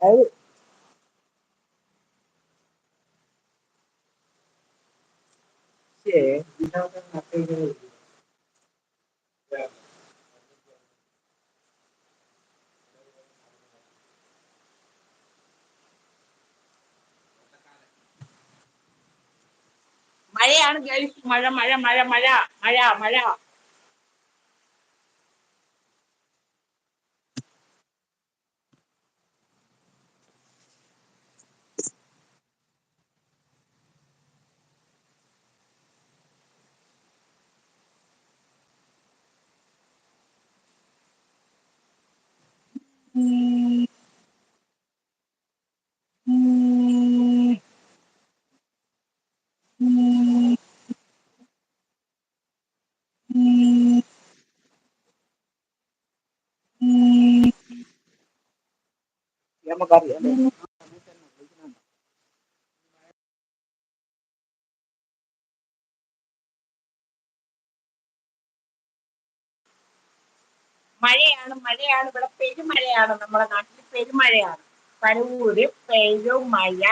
അത് ശരി ഇതിനകത്ത് മെസ്സേജ് മഴയാണ് ഗൈസ് മഴ മഴ മഴ മഴ മഴ മഴ നമുക്കറിയാം അല്ലേ? മഴയാണ് മഴയാണ്. ഇവിടെ പെരുമഴയാണ്. നമ്മുടെ നാട്ടിൽ പെരുമഴയാണ്. പരവൂര് പെരുമഴ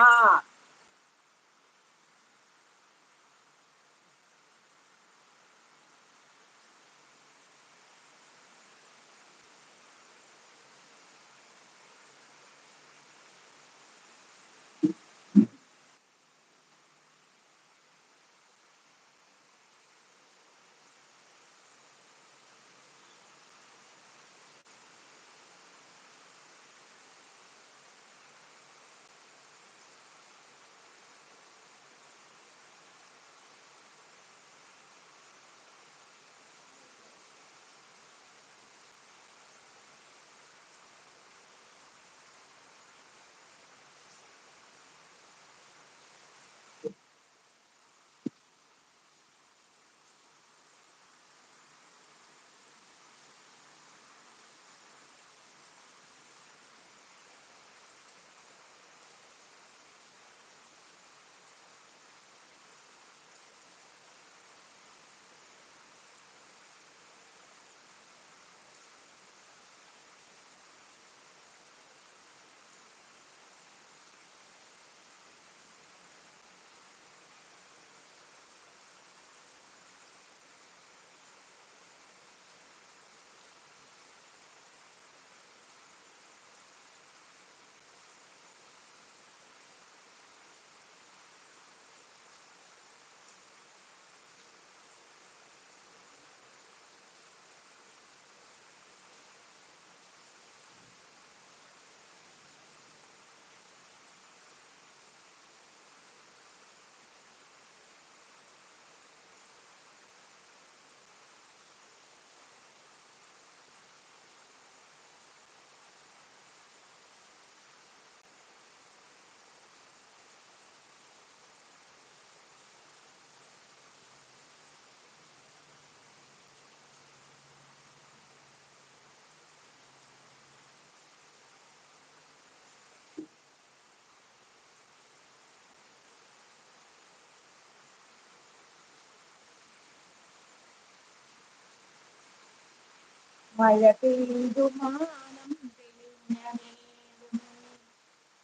മഴ പെയ്തു മാനം തെളിഞ്ഞ. നേരം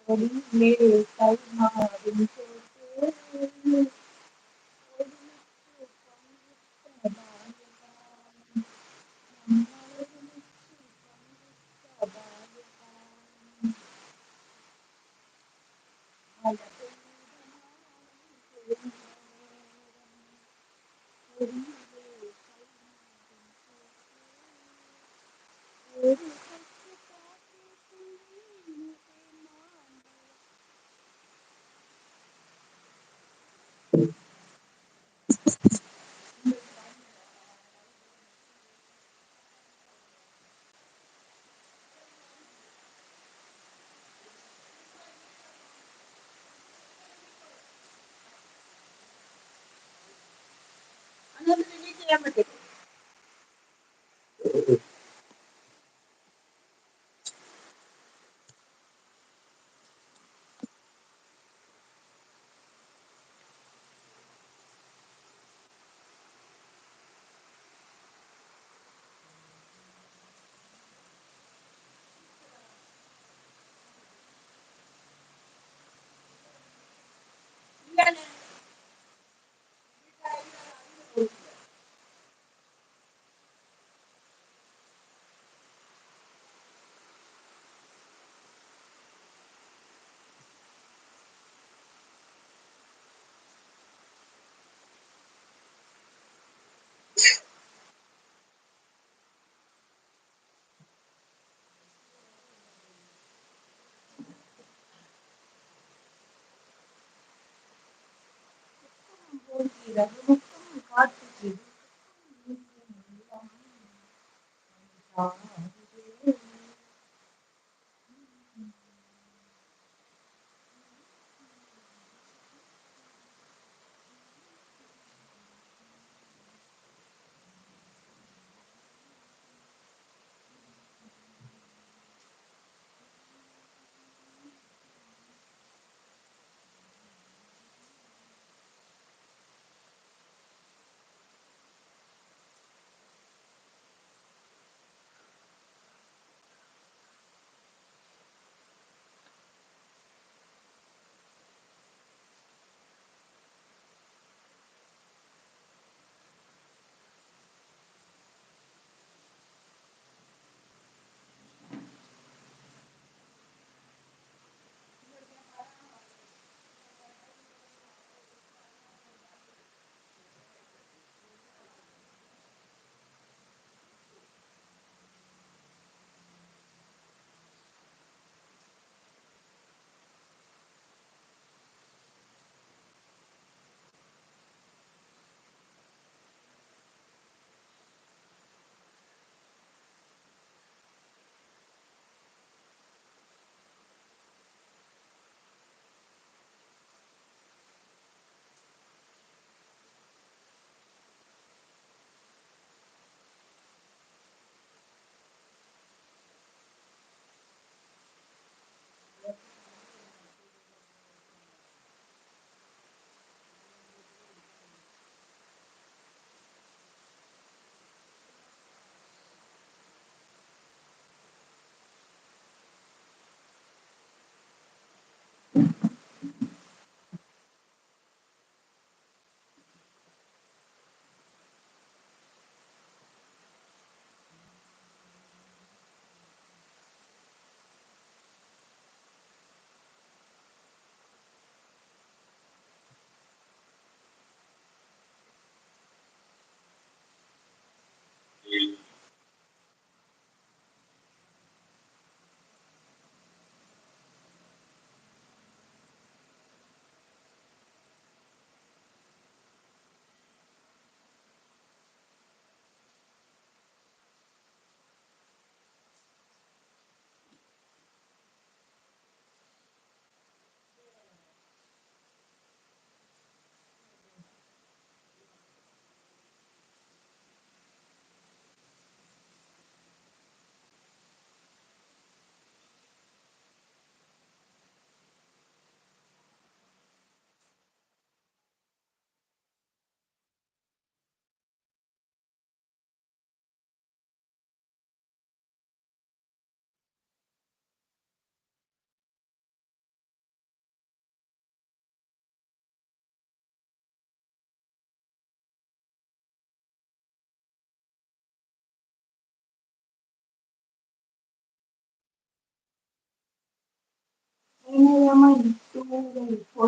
ഒളിഞ്ഞേ കൈമാറും ചോട്ട് thế thì không biết có không nghĩ như thế nó làm được em mà cái Obrigada.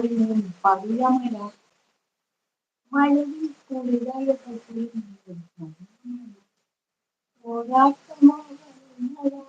ஒருவன் பல்லாமலர் மழையில் கூடுதல் பற்றி போராட்டமாக உள்ளதா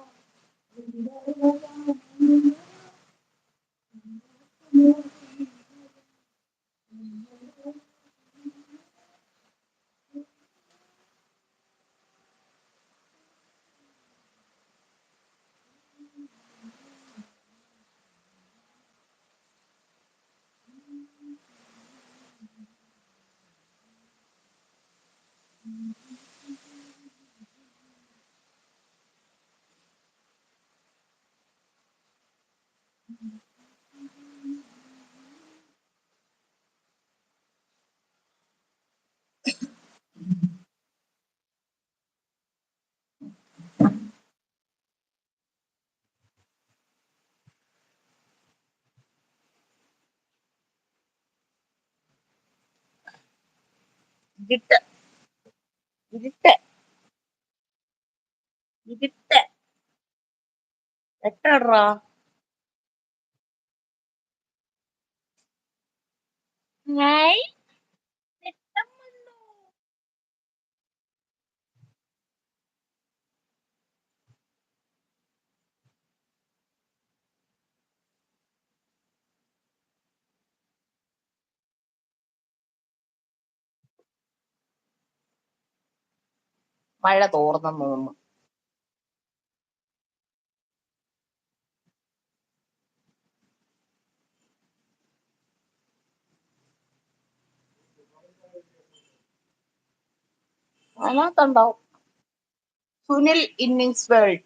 இருட்ட. இருட்ட. இருட்ட. எட்டடுறா? ഞങ്ങൾ വെട്ടം മഴ തോർന്നു തോന്നുന്നു. അതിനകത്തുണ്ടാവും. Sunil innings world.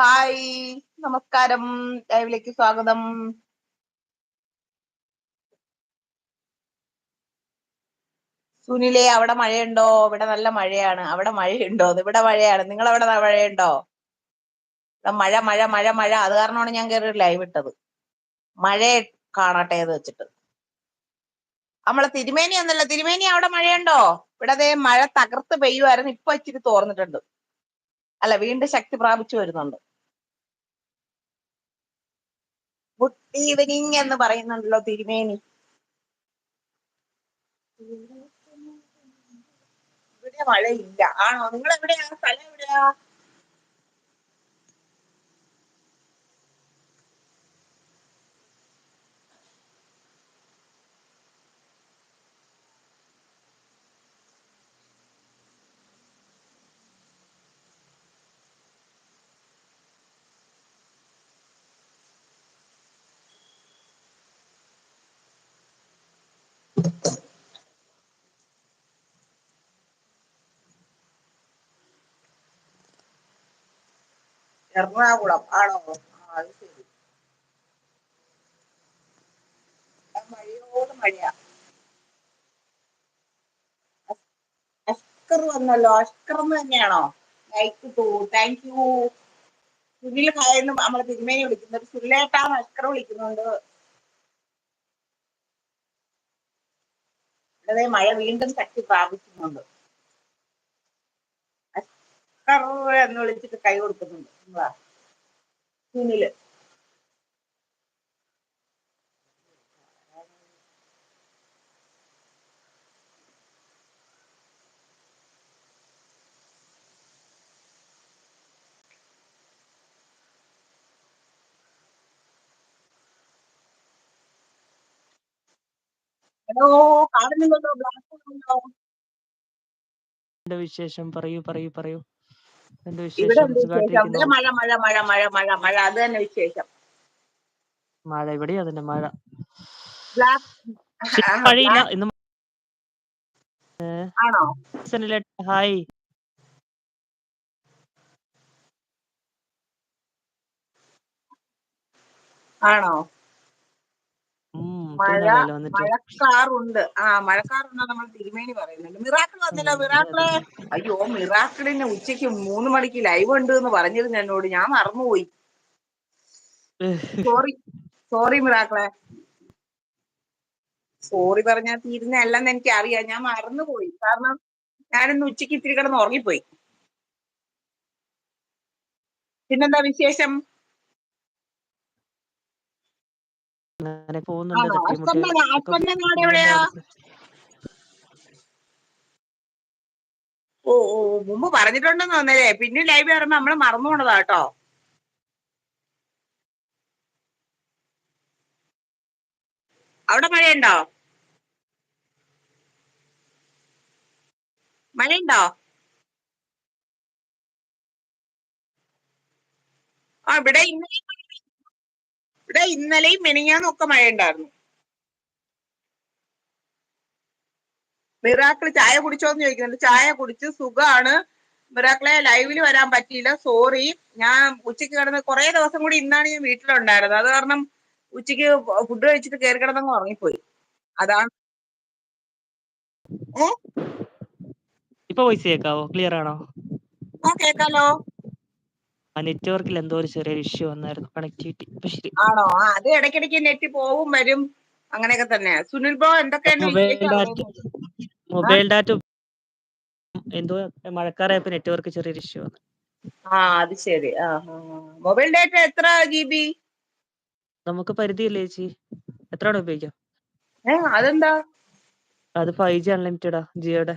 ഹായ് നമസ്കാരം. ലൈവിലേക്ക് സ്വാഗതം. സുനിലെ അവിടെ മഴയുണ്ടോ? ഇവിടെ നല്ല മഴയാണ്. അവിടെ മഴയുണ്ടോ? ഇവിടെ മഴയാണ്. നിങ്ങൾ അവിടെ മഴയുണ്ടോ? ഇവിടെ മഴ മഴ മഴ മഴ. അത് കാരണമാണ് ഞാൻ കയറി ലൈവ് ഇട്ടത്. മഴ കാണട്ടെ എന്ന് വെച്ചിട്ട്. നമ്മളെ തിരുമേനി ഒന്നല്ല തിരുമേനി അവിടെ മഴയുണ്ടോ? ഇവിടെ അതേ മഴ തകർത്ത് പെയ്യുമായിരുന്നു ഇപ്പൊ ഇച്ചിരി തോർന്നിട്ടുണ്ട്. അല്ല വീണ്ടും ശക്തി പ്രാപിച്ചു വരുന്നുണ്ട്. ഗുഡ് ഈവനിങ് എന്ന് പറയുന്നുണ്ടല്ലോ തിരുമേനി. ഇവിടെ മഴയില്ല. ആണോ? നിങ്ങൾ എവിടെയാ സ്ഥലം എവിടെയാ? എറണാകുളം. ആണോ? അത് ശരി. മഴയോട് മഴയാ. അഷ്കർ വന്നല്ലോ. എന്ന് തന്നെയാണോ? Like to thank you Sunil ഹായെന്ന് നമ്മളെ തിരുമേനി വിളിക്കുന്നത്. സുല്ലേട്ടാണ് അഷ്കർ വിളിക്കുന്നുണ്ട്. ദേ മഴ വീണ്ടും ശക്തി പ്രാപിക്കുന്നുണ്ട്. എന്ന് വിളിച്ചിട്ട് കൈ കൊടുക്കുന്നുണ്ട്. നമ്മളാ ഹലോ കാണുന്നുണ്ടോ ബ്ലാക്ക് വിശേഷം? പറയൂ പറയൂ പറയൂ. എന്റെ വിശേഷം? മഴ മഴ മഴ മഴ മഴ. മഴ അത് തന്നെ വിശേഷം. മഴ ഇവിടെ അതിന്റെ മഴ. മഴയില്ല. ഇന്ന് ആണോ? ഹായ്. ആണോ? മഴ മഴക്കാറുണ്ട് ആ മഴക്കാറുണ്ട് നമ്മൾ തിരുമേനി പറയുന്നുണ്ട് മിറാക്കിൾ വന്നല്ലോ മിറാക്കിൾ. അയ്യോ മിറാക്കിളിന് ഉച്ചയ്ക്ക് മൂന്ന് മണിക്ക് ലൈവ് ഉണ്ട് എന്ന് പറഞ്ഞിരുന്നു എന്നോട്. ഞാൻ മറന്നുപോയി. Sorry sorry മിറാക്കിളെ. സോറി പറഞ്ഞാൽ തീരുന്നല്ലെന്ന് എനിക്ക് അറിയാം ഞാൻ മറന്നുപോയി. കാരണം ഞാനിന്ന് ഉച്ചയ്ക്ക് ഇത്തിരി കിടന്ന് ഉറങ്ങിപ്പോയി. പിന്നെന്താ വിശേഷം? അങ്ങനെ പോകുന്നുണ്ട് തട്ടിമുട്ടി ഓ ഓ മുമ്പ് പറഞ്ഞിട്ടുണ്ടെന്ന് തോന്നലേ പിന്നെ ലൈവ് കയറുമ്പോ നമ്മൾ മറന്നു പോണതാ കേട്ടോ. അവിടെ മഴയുണ്ടോ? മഴയുണ്ടോ? ആ ഇവിടെ ഇന്നലെയും ഇവിടെ ഇന്നലെയും മെനിഞ്ഞാന്നൊക്കെ ഒക്കെ മഴയുണ്ടായിരുന്നു. മിറാക്കിൾ ചായ കുടിച്ചോന്ന് ചോദിക്കുന്നുണ്ട്. ചായ കുടിച്ച് സുഖാണ്. മിറാക്കിളെ ലൈവിൽ വരാൻ പറ്റിയില്ല. സോറി ഞാൻ ഉച്ചയ്ക്ക് കിടന്ന് കുറെ ദിവസം കൂടി ഇന്നാണ് ഞാൻ വീട്ടിലുണ്ടായിരുന്നത്. അത് കാരണം ഉച്ചയ്ക്ക് ഫുഡ് കഴിച്ചിട്ട് കയറി കിടന്നങ്ങ് ഉറങ്ങിപ്പോയി. അതാണ്. ഇപ്പൊ വോയിസ് കേൾക്കാവോ ക്ലിയർ ആണോ? ആ കേക്കാലോ. ആ നെറ്റ്വർക്കിൽ എന്തോ ഒരു ചെറിയൊരു ഇഷ്യൂ വന്നായിരുന്നു കണക്ടിവിറ്റി ആണോ? ആ അത് ഇടയ്ക്കിടയ്ക്ക് നെറ്റ് പോവും വരും അങ്ങനെയൊക്കെ തന്നെ സുനിൽ ബ്രോ എന്തൊക്കെയാണ് മൊബൈൽ വിശേഷം? ഡാറ്റ മൊബൈൽ ഡാറ്റ എന്തോ മഴക്കാറായപ്പോ നെറ്റ്വർക്ക് ചെറിയൊരു ഇഷ്യൂ വന്നു. ആ അത് ശരി. ആ മൊബൈൽ ഡാറ്റ എത്ര ജി ബി? നമുക്ക് പരിധിയില്ലേ ചേച്ചി? എത്രയാണ് ഉപയോഗിക്കാം? ഏ അതെന്താ? അത് ഫൈവ് ജി അൺലിമിറ്റഡാ ജിയോടെ.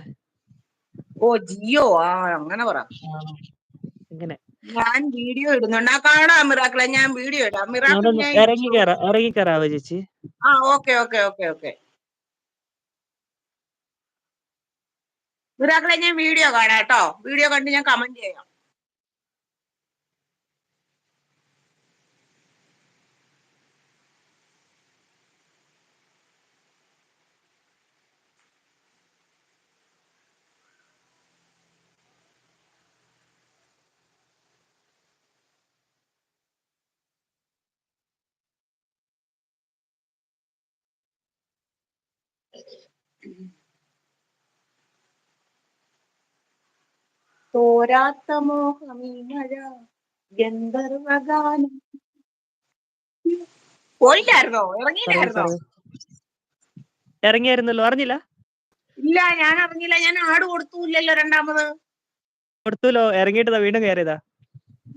ഓ ജിയോ? ആ അങ്ങനെ പറ. ഇങ്ങനെ. ഞാൻ വീഡിയോ ഇടുന്നുണ്ട്. ആ കാണാം മിറാക്കളെ. ഞാൻ വീഡിയോ ഇടാം. മിറാക്കിൾ ഇറങ്ങി കയറാ ഇറങ്ങി കയറാവോ ചേച്ചി. ആ ഓക്കെ ഓക്കെ ഓക്കെ ഓക്കെ. മിറാക്കളെ ഞാൻ വീഡിയോ കാണാം കേട്ടോ. വീഡിയോ കണ്ട് ഞാൻ കമന്റ് ചെയ്യാം. തോരാത്ത മോഹമീ മഴ ഗന്ധർവഗാനം. പോയില്ലായിരുന്നോ? ഇറങ്ങിയില്ലായിരുന്നോ? ഇറങ്ങിയായിരുന്നല്ലോ അറിഞ്ഞില്ല? ഇല്ല ഞാൻ അറിഞ്ഞില്ല. ഞാൻ ആട് കൊടുത്തൂല്ലല്ലോ രണ്ടാമത്. കൊടുത്തല്ലോ ഇറങ്ങിയിട്ട് വീണ്ടും കയറിയതാ.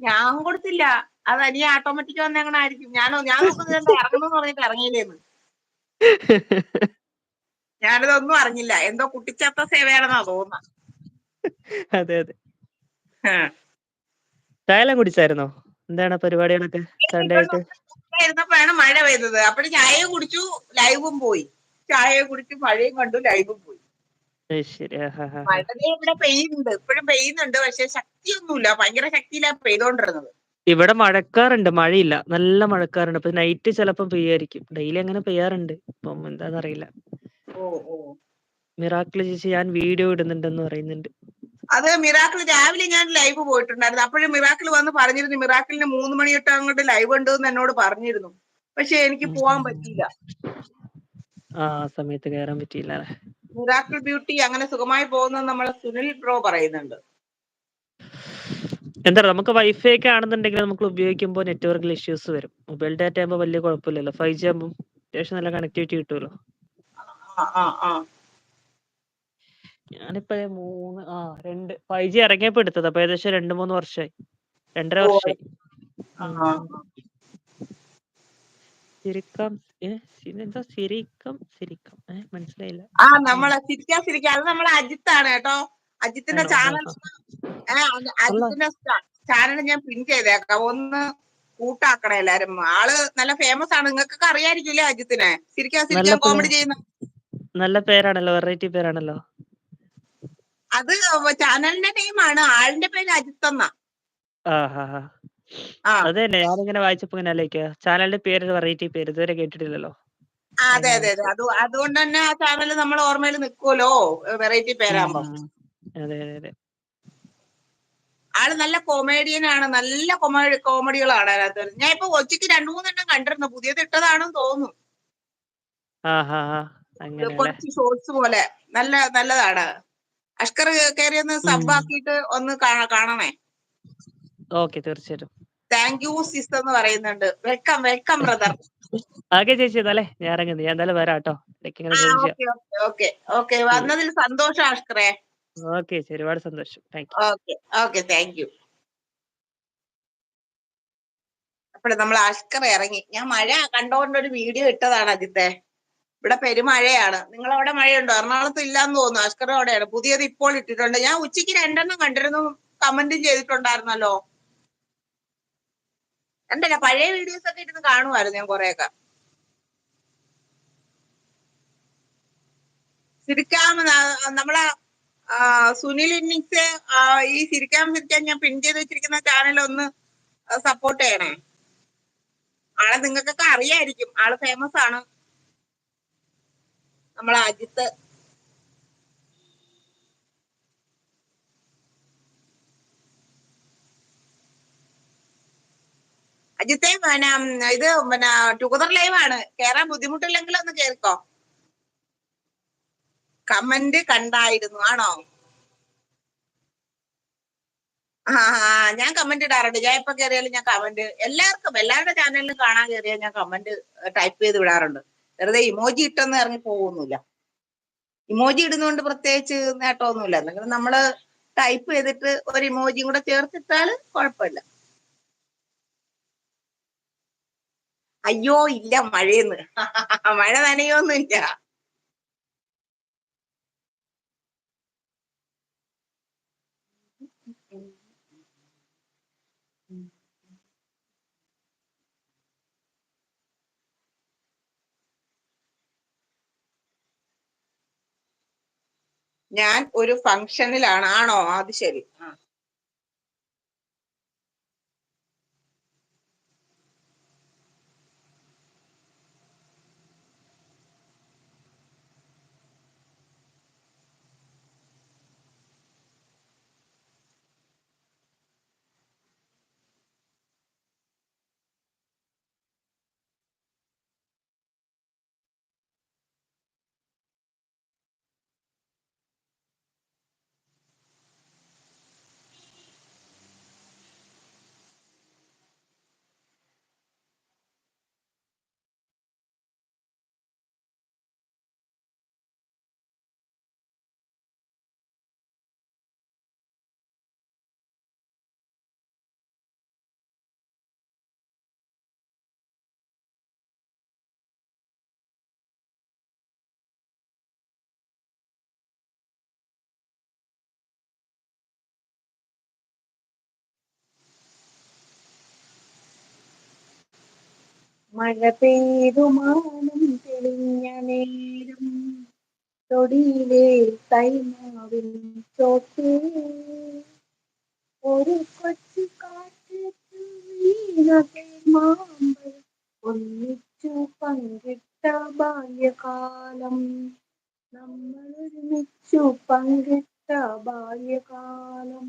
ഞാൻ കൊടുത്തില്ല. അത് അനിയ ഓട്ടോമാറ്റിക് വന്നെങ്ങനായിരിക്കും ഞാനോ ഞാൻ നോക്കുന്നത് ഇറങ്ങണമെന്ന് പറഞ്ഞിട്ട് ഇറങ്ങിയില്ലേന്ന്. ഞാനിതൊന്നും അറിഞ്ഞില്ല. എന്തോ കുട്ടിച്ചത്ത സേവയാണെന്നാ തോന്നുന്നത് അതെ അതെ. ചായയെല്ലാം കുടിച്ചായിരുന്നോ? എന്താണ് പരിപാടികളൊക്കെ സൺഡേ ആയിട്ട്? ഇരുന്നപ്പോഴാണ് മഴ പെയ്തത്. അപ്പോഴും ചായയും കുടിച്ചു ലൈവും പോയി. ചായയും കുടിച്ചു മഴയും കണ്ടു ലൈവും പോയി. അത് ശരി. ആ, ആ, ആ, ആ. മഴ ദേ ഇവിടെ പെയ്യുന്നുണ്ട്. ഇപ്പോഴും പെയ്യുന്നുണ്ട്. പക്ഷെ ശക്തിയൊന്നുമില്ല. ഭയങ്കര ശക്തിയിലാ പെയ്തോണ്ടിരുന്നത്. ഇവിടെ മഴക്കാറുണ്ട്. മഴയില്ല. നല്ല മഴക്കാറുണ്ട്. അപ്പൊ നൈറ്റ് ചിലപ്പം പെയ്യായിരിക്കും. ഡെയിലി അങ്ങനെ പെയ്യാറുണ്ട്. ഇപ്പം എന്താന്നറിയില്ല. ഓ ഓ. മിറാക്കിൾ ചേച്ചി ഞാൻ വീഡിയോ ഇടുന്നുണ്ടെന്ന് പറയുന്നുണ്ട്. അത് മിറാക്കിൾ രാവിലെ ഞാൻ ലൈവ് പോയിട്ടുണ്ടായിരുന്നു. അപ്പോഴും മിറാക്കിൾ വന്ന് പറഞ്ഞിരുന്നു മിറാക്കിളിന് മൂന്ന് മണി തൊട്ട് അങ്ങോട്ട് ലൈവ് ഉണ്ട് എന്ന് എന്നോട് പറഞ്ഞിരുന്നു. പക്ഷെ എനിക്ക് പോവാൻ. പറ്റിയില്ല. ആ സമയത്ത് കയറാൻ പറ്റിയില്ല. മിറാക്കിൾ ബ്യൂട്ടി അങ്ങനെ സുഖമായി പോകുന്നത് നമ്മളെ സുനിൽ ബ്രോ പറയുന്നുണ്ട്. എന്താ നമുക്ക് വൈഫൈ ഒക്കെ ആണെന്നുണ്ടെങ്കിൽ നമുക്ക് ഉപയോഗിക്കുമ്പോൾ നെറ്റ്വർക്കിൽ ഇഷ്യൂസ് വരും. മൊബൈൽ ഡാറ്റ ആകുമ്പോൾ വലിയ കുഴപ്പമില്ലല്ലോ. ഫൈവ് ജി ആകുമ്പോൾ അത്യാവശ്യം നല്ല കണക്ടിവിറ്റി കിട്ടുമല്ലോ. ഞാനിപ്പോ മൂന്ന് ആ രണ്ട് ഫൈവ് ജി ഇറങ്ങിയപ്പോ എടുത്തത്. അപ്പൊ ഏകദേശം രണ്ട് മൂന്ന് വർഷമായി രണ്ടര വർഷമായി ആ, ഉം. ആ. സിരിക്കാം സിരിക്കം സിരിക്കം മനസ്സിലായില്ല. ആ നമ്മളെ ചിരിക്കാ ചിരിക്കാ. അത് നമ്മളെ അജിത്താണ് കേട്ടോ. അജിത്തിന്റെ ആണോ? ചാനൽ ആ. അജിത്തിന്റെ ചാനൽ ഞാൻ പിൻ ചെയ്തേക്കാം. ഒന്ന് കൂട്ടാക്കണേ എല്ലാരും. ആൾ നല്ല ഫേമസ് ആണ്. നിങ്ങൾക്കൊക്കെ അറിയായിരിക്കില്ലേ അജിത്തിനെ? ചിരിക്കാൻ നല്ല ചിരിക്കാൻ പുള്ളി- കോമഡി ചെയ്യുന്ന നല്ല പേരാണല്ലോ വെറൈറ്റി പേരാണല്ലോ. അത് ചാനലിന്റെ നെയിമാണ് ആളിന്റെ പേര് അജിത്ത് എന്നാ. ആ ഹാ ഹാ ആ. അത് തന്നെ ഞാനിങ്ങനെ വായിച്ചപ്പോ ഇങ്ങനെ ആലോചിക്കുക ചാനലിന്റെ പേര് വെറൈറ്റി പേര് ഇതുവരെ കേട്ടിട്ടില്ലല്ലോ. അതെ അതെ അതെ. അത് അതുകൊണ്ട് തന്നെ ആ ചാനൽ നമ്മൾ ഓർമ്മയിൽ നിൽക്കുമല്ലോ വെറൈറ്റി പേരാകുമ്പോ. അതെ അതെ അതെ. ആൾ നല്ല കൊമേഡിയൻ ആണ്. നല്ല കൊമേഡി കോമഡികളാണ് അതിനകത്ത്. ഞാൻ ഇപ്പൊ ഒച്ചയ്ക്ക് രണ്ടു മൂന്നെണ്ണം കണ്ടിരുന്നു. പുതിയത് ഇട്ടതാണെന്ന് തോന്നുന്നു. കുറച്ച് ഷോർട്സ് പോലെ. നല്ല നല്ലതാണ്. അഷ്കർ കയറി ഒന്ന് സബ് ആക്കിയിട്ട് ഒന്ന് കാണണേ. ഓക്കെ തീർച്ചയായിട്ടും. താങ്ക് യു സിസ് എന്ന് പറയുന്നുണ്ട്. വെൽക്കം വെൽക്കം ബ്രദർ ഓക്കെ ചേച്ചി എന്നാലേ ഞാൻ ഇറങ്ങുന്നു ഞാൻ എന്തായാലും വരാം കേട്ടോ. ഓക്കെ ഓക്കെ വന്നതിൽ സന്തോഷം അഷ്കറേ. ഓക്കെ ചേച്ചി ഒരുപാട് സന്തോഷം. Thank you okay okay thank you അപ്പോൾ നമ്മൾ അഷ്കർ ഇറങ്ങി. ഞാൻ മഴ കണ്ടോണ്ട് ഒരു വീഡിയോ ഇട്ടതാണ് അജിത്തെ ഇവിടെ പെരുമഴയാണ്. നിങ്ങൾ അവിടെ മഴയുണ്ടോ? എറണാകുളത്ത് ഇല്ലാന്ന് തോന്നുന്നു. അഷ്കർ അവിടെയാണ്. പുതിയത് ഇപ്പോൾ ഇട്ടിട്ടുണ്ട്. ഞാൻ ഉച്ചയ്ക്ക് രണ്ടെണ്ണം കണ്ടിരുന്നു. കമന്റും ചെയ്തിട്ടുണ്ടായിരുന്നല്ലോ. എന്തല്ല പഴയ വീഡിയോസ് ഒക്കെ ഇരുന്ന് കാണുമായിരുന്നു ഞാൻ കുറെയൊക്കെ. സിരിക്കാം നമ്മളെ സുനിൽ ഇന്നിങ്സ് ഈ സിരിക്കാം സിരിക്കാൻ ഞാൻ പിൻ ചെയ്ത് വെച്ചിരിക്കുന്ന ചാനൽ ഒന്ന് സപ്പോർട്ട് ചെയ്യണേ. ആളെ നിങ്ങൾക്കൊക്കെ അറിയായിരിക്കും. ആൾ ഫേമസ് ആണ്. നമ്മളെ അജിത്ത്. അജിത്തെ പിന്നെ ഇത് പിന്നെ ടുഗദർ ലൈവ് ആണ്. കേറാൻ ബുദ്ധിമുട്ടില്ലെങ്കിൽ ഒന്ന് കേൾക്കോ കമന്റ് കണ്ടായിരുന്നു ആണോ? ആ ഞാൻ കമന്റ് ഇടാറുണ്ട്. ഞാൻ എപ്പോ കയറിയാലും ഞാൻ കമന്റ്. എല്ലാവർക്കും എല്ലാവരുടെ ചാനലിലും കാണാൻ കയറിയാൽ ഞാൻ കമന്റ് ടൈപ്പ് ചെയ്ത് വിടാറുണ്ട്. വെറുതെ ഇമോജി ഇട്ടെന്ന് ഇറങ്ങി പോകുന്നില്ല. ഇമോജി ഇടുന്നതുകൊണ്ട് പ്രത്യേകിച്ച് നേട്ടമൊന്നുമില്ല. എന്തെങ്കിലും നമ്മൾ ടൈപ്പ് ചെയ്തിട്ട് ഒരു ഇമോജിയും കൂടെ ചേർത്തിട്ടാൽ കുഴപ്പമില്ല. അയ്യോ ഇല്ല മഴയെന്ന്. മഴ നനയൊന്നുമില്ല. ഞാൻ ഒരു ഫംഗ്ഷനിലാണ് ആണോ? അത് ശരി. ആ. മഴ പെയ്തു മാനം തെളിഞ്ഞ നേരം. തൊടിയിലെ തൈമാവിൻ ചോട്ടേ ഒരു കൊച്ചു വീണതേ ഒന്നിച്ചു പങ്കിട്ട ബാല്യകാലം. നമ്മൾ ഒരുമിച്ചു പങ്കിട്ട ബാല്യകാലം.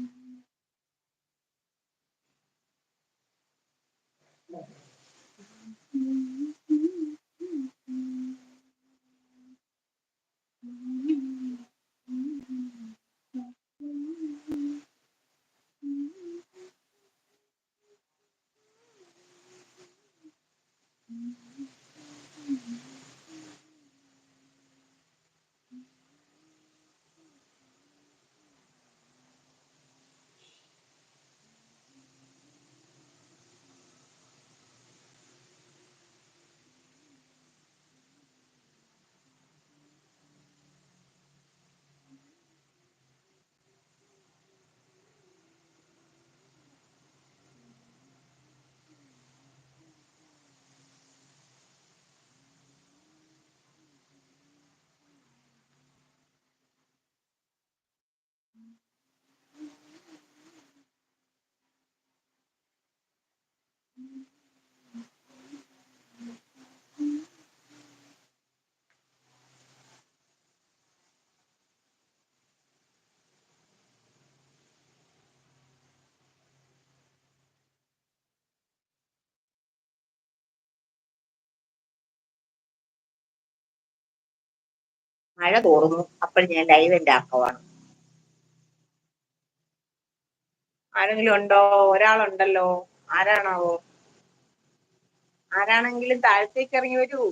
മഴ തോറുന്നു അപ്പോൾ ഞാൻ ലൈവ് എന്റെ ആക്കുവാണ്. ആരെങ്കിലും ഉണ്ടോ? ഒരാളുണ്ടല്ലോ. ആരാണാവോ? ആരാണെങ്കിലും താഴത്തേക്ക് ഇറങ്ങി വരൂ.